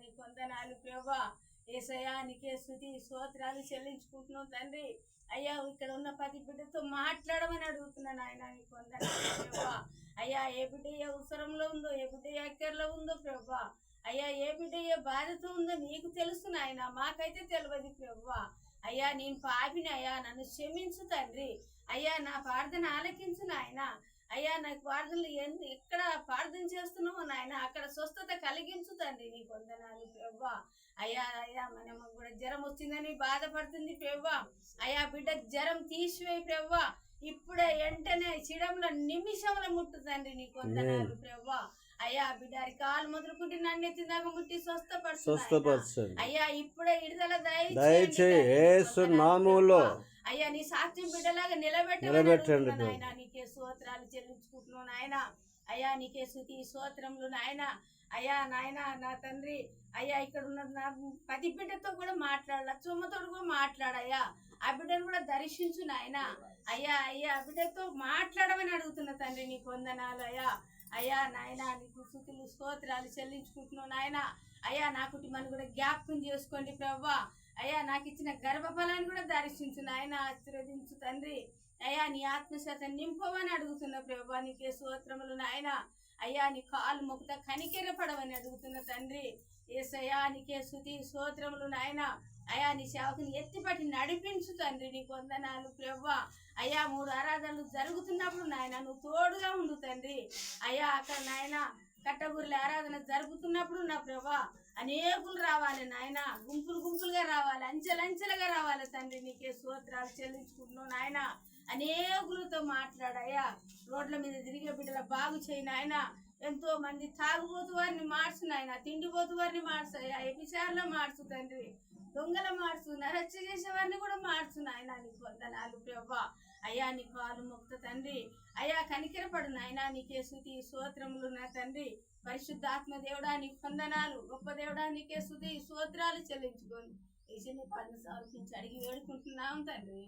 నీ కొందనాలు ప్రభా. ఏసయా నీకే స్థుతి స్తోత్రాలు చెల్లించుకుంటున్నావు తండ్రి. అయ్యా ఇక్కడ ఉన్న ప్రతి బిడ్డతో మాట్లాడమని అడుగుతున్నాను ఆయన నీ కొందనాలు ప్రభా. అయ్యా ఏ బిడ్డ ఏ అవసరంలో ఉందో ఏ బిడ్డ ఏ ఎక్కర్లో ఉందో ప్రభా. అయ్యా ఏ బిడ్డ ఏ బాధతో ఉందో నీకు తెలుసు నాయన మాకైతే తెలియదు ప్రభా. అయ్యా నేను పాపిని అయ్యా నన్ను క్షమించు తండ్రి. అయ్యా నా ప్రార్థన ఆలకించు నాయనా. అయ్యా నాకు ప్రార్థనలు ఎందు ఎక్కడ ప్రార్థన చేస్తున్నావో నాయన? అక్కడ స్వస్థత కలిగించు తండ్రి నీ వందనాలు ప్రభా అయ్యా అయ్యా మనం కూడా జ్వరం వచ్చిందని బాధపడుతుంది ప్రభా అయ్యా బిడ్డ జ్వరం తీసివేయి ప్రభా ఇప్పుడే వెంటనే చిడంలో నిమిషంలో ముట్టు తండ్రి నీ వందనాలు ప్రభా అయ్యా బిడ్డ కాలు మొదలుకుంటే నన్ను ఎత్తిదాకా ముట్టి స్వస్థపడుతుంది స్వస్థపరచండి. అయ్యా ఇప్పుడే విడుదల దయచేయి యేసు నామములో. అయ్యా నీ సాక్ష్యం బిడ్డలాగా నిలబెట్టమని నిలబెట్టండి నాయనా. నీకే స్తోత్రాలు చెల్లించుకుంటున్నావు నాయన. అయ్యా నీకే శృతి స్తోత్రములు నాయన. అయ్యా నాయన నా తండ్రి. అయ్యా ఇక్కడ ఉన్న నా పది బిడ్డతో కూడా మాట్లాడాల. చుమ్మతో కూడా మాట్లాడయ్యా. ఆ బిడ్డను కూడా దర్శించు నాయన. అయ్యా అయ్యా ఆ బిడ్డతో మాట్లాడమని అడుగుతున్న తండ్రి నీ పొందనాలు అయ్యా. అయ్యా నాయన నీకు స్థుతులు స్తోత్రాలు చెల్లించుకుంటున్నావు నాయన. అయ్యా నా కుటుంబాన్ని కూడా జ్ఞాపకం చేసుకోండి ప్రవ్వా అయ్యా నాకు ఇచ్చిన గర్భఫలాన్ని కూడా దర్శించు నాయన ఆశీర్వదించు తండ్రి. అయ్యా నీ ఆత్మశాత నింపవని అడుగుతున్న ప్రభా నీకే సూత్రములు నాయన. అయ్యా నీ కాలు మొక్కుత కనికెర పడవని అడుగుతున్న తండ్రి. ఏసయ్యా నీకే శృతి స్తోత్రములు నాయన. అయ్యా నీ సేవకుని ఎత్తిపట్టి నడిపించు తండ్రి నీ వందనాలు ప్రభా. అయ్యా మూడు ఆరాధనలు జరుగుతున్నప్పుడు నాయన నువ్వు తోడుగా ఉండు తండ్రి. అయ్యా అక్కడ నాయన కట్టగురుల ఆరాధన జరుపుతున్నప్పుడు నా ప్రభా అనేకులు రావాలి నాయన. గుంపులు గుంపులుగా రావాలి అంచెలంచెలుగా రావాలి తండ్రి. నీకే సూత్రాలు చెల్లించుకుంటున్నావు నాయన. అనేకులతో మాట్లాడాయా రోడ్ల మీద తిరిగే బిడ్డల బాగు చేయను నాయన. ఎంతో మంది తాగుబోతు వారిని మార్చు నాయన. తిండిపోతు వారిని మార్చు అయ్యా. ఎపిసార్లో మార్చు తండ్రి. దొంగల మార్చు నరచ్చ చేసే వారిని కూడా మార్చు నాయన నీకు వందనాలు ప్రభా అయ్యా నీ కాలు మొక్త తండ్రి. అయ్యా కనికిరపడు నాయన. నీకే శృతి స్తోత్రములు నా తండ్రి. పరిశుద్ధాత్మ దేవుడా నీకు వందనాలు. గొప్ప దేవుడా నీకే శృతి స్తోత్రాలు చెల్లించుకొని. ఈ చిన్న పన్ను సమర్పించి అడిగి వేడుకుంటున్నాం తండ్రి.